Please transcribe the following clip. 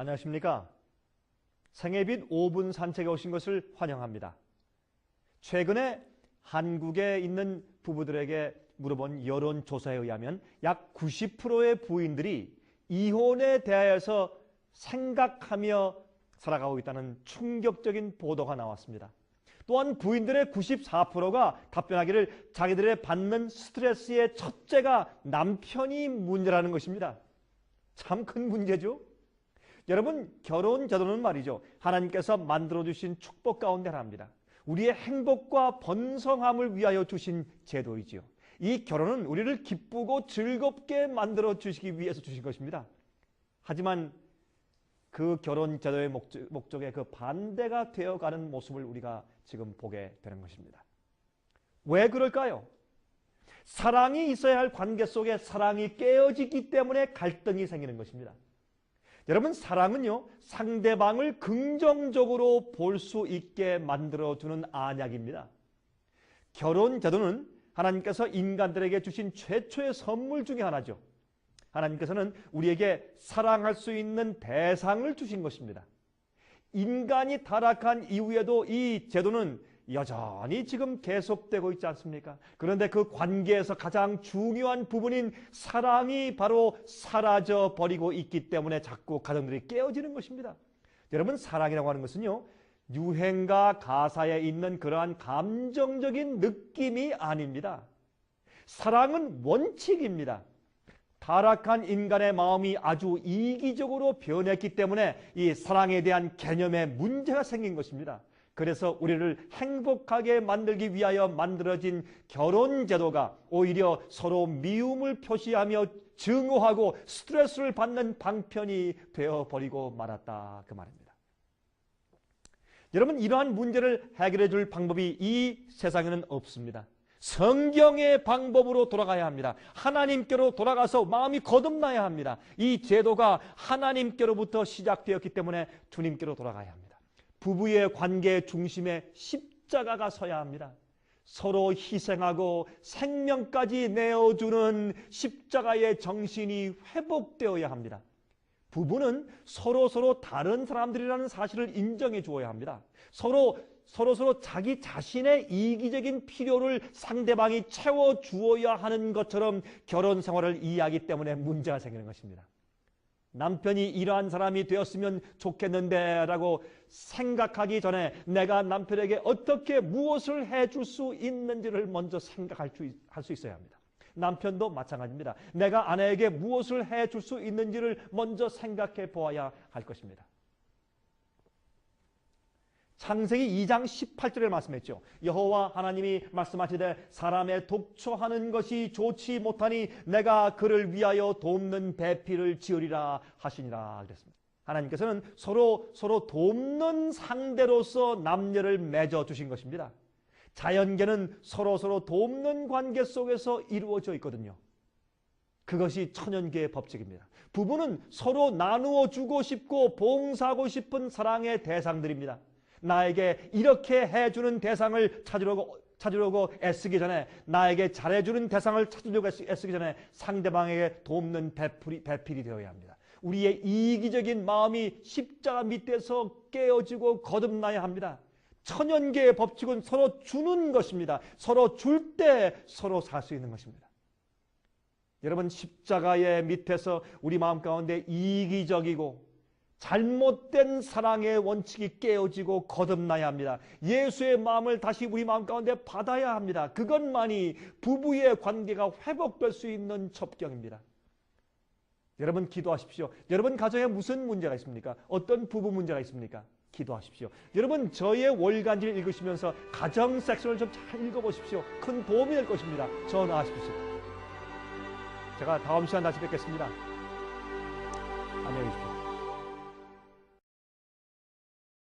안녕하십니까? 생애빛 5분 산책에 오신 것을 환영합니다. 최근에 한국에 있는 부부들에게 물어본 여론조사에 의하면 약 90%의 부인들이 이혼에 대하여서 생각하며 살아가고 있다는 충격적인 보도가 나왔습니다. 또한 부인들의 94%가 답변하기를 자기들의 받는 스트레스의 첫째가 남편이 문제라는 것입니다. 참 큰 문제죠. 여러분 결혼 제도는 말이죠. 하나님께서 만들어 주신 축복 가운데 하나입니다. 우리의 행복과 번성함을 위하여 주신 제도이지요. 이 결혼은 우리를 기쁘고 즐겁게 만들어 주시기 위해서 주신 것입니다. 하지만 그 결혼 제도의 목적, 에그 반대가 되어가는 모습을 우리가 지금 보게 되는 것입니다. 왜 그럴까요? 사랑이 있어야 할 관계 속에 사랑이 깨어지기 때문에 갈등이 생기는 것입니다. 여러분 사랑은요 상대방을 긍정적으로 볼 수 있게 만들어주는 안약입니다. 결혼 제도는 하나님께서 인간들에게 주신 최초의 선물 중의 하나죠. 하나님께서는 우리에게 사랑할 수 있는 대상을 주신 것입니다. 인간이 타락한 이후에도 이 제도는 여전히 지금 계속되고 있지 않습니까? 그런데 그 관계에서 가장 중요한 부분인 사랑이 바로 사라져 버리고 있기 때문에 자꾸 가정들이 깨어지는 것입니다. 여러분 사랑이라고 하는 것은요. 유행가 가사에 있는 그러한 감정적인 느낌이 아닙니다. 사랑은 원칙입니다. 타락한 인간의 마음이 아주 이기적으로 변했기 때문에 이 사랑에 대한 개념에 문제가 생긴 것입니다. 그래서 우리를 행복하게 만들기 위하여 만들어진 결혼 제도가 오히려 서로 미움을 표시하며 증오하고 스트레스를 받는 방편이 되어 버리고 말았다 그 말입니다. 여러분 이러한 문제를 해결해 줄 방법이 이 세상에는 없습니다. 성경의 방법으로 돌아가야 합니다. 하나님께로 돌아가서 마음이 거듭나야 합니다. 이 제도가 하나님께로부터 시작되었기 때문에 주님께로 돌아가야 합니다. 부부의 관계 중심에 십자가가 서야 합니다. 서로 희생하고 생명까지 내어주는 십자가의 정신이 회복되어야 합니다. 부부는 서로 서로 다른 사람들이라는 사실을 인정해 주어야 합니다. 서로 서로 서로 자기 자신의 이기적인 필요를 상대방이 채워 주어야 하는 것처럼 결혼 생활을 이해하기 때문에 문제가 생기는 것입니다. 남편이 이러한 사람이 되었으면 좋겠는데 라고 생각하기 전에 내가 남편에게 어떻게 무엇을 해줄 수 있는지를 먼저 생각할 수 있어야 합니다. 남편도 마찬가지입니다. 내가 아내에게 무엇을 해줄 수 있는지를 먼저 생각해 보아야 할 것입니다. 창세기 2장 18절에 말씀했죠. 여호와 하나님이 말씀하시되 사람의 독초하는 것이 좋지 못하니 내가 그를 위하여 돕는 배필을 지으리라 하시니라 그랬습니다. 하나님께서는 서로 서로 돕는 상대로서 남녀를 맺어 주신 것입니다. 자연계는 서로 서로 돕는 관계 속에서 이루어져 있거든요. 그것이 천연계의 법칙입니다. 부부는 서로 나누어 주고 싶고 봉사하고 싶은 사랑의 대상들입니다. 나에게 이렇게 해주는 대상을 찾으려고 찾으려고 애쓰기 전에 나에게 잘해주는 대상을 찾으려고 애쓰기 전에 상대방에게 돕는 배필이, 배필이 되어야 합니다. 우리의 이기적인 마음이 십자가 밑에서 깨어지고 거듭나야 합니다. 천연계의 법칙은 서로 주는 것입니다. 서로 줄 때 서로 살 수 있는 것입니다. 여러분 십자가의 밑에서 우리 마음 가운데 이기적이고 잘못된 사랑의 원칙이 깨어지고 거듭나야 합니다. 예수의 마음을 다시 우리 마음 가운데 받아야 합니다. 그것만이 부부의 관계가 회복될 수 있는 접경입니다. 여러분 기도하십시오. 여러분 가정에 무슨 문제가 있습니까? 어떤 부부 문제가 있습니까? 기도하십시오. 여러분 저의 월간지를 읽으시면서 가정 섹션을 좀 잘 읽어보십시오. 큰 도움이 될 것입니다. 전화하십시오. 제가 다음 시간 다시 뵙겠습니다. 안녕히 계십시오.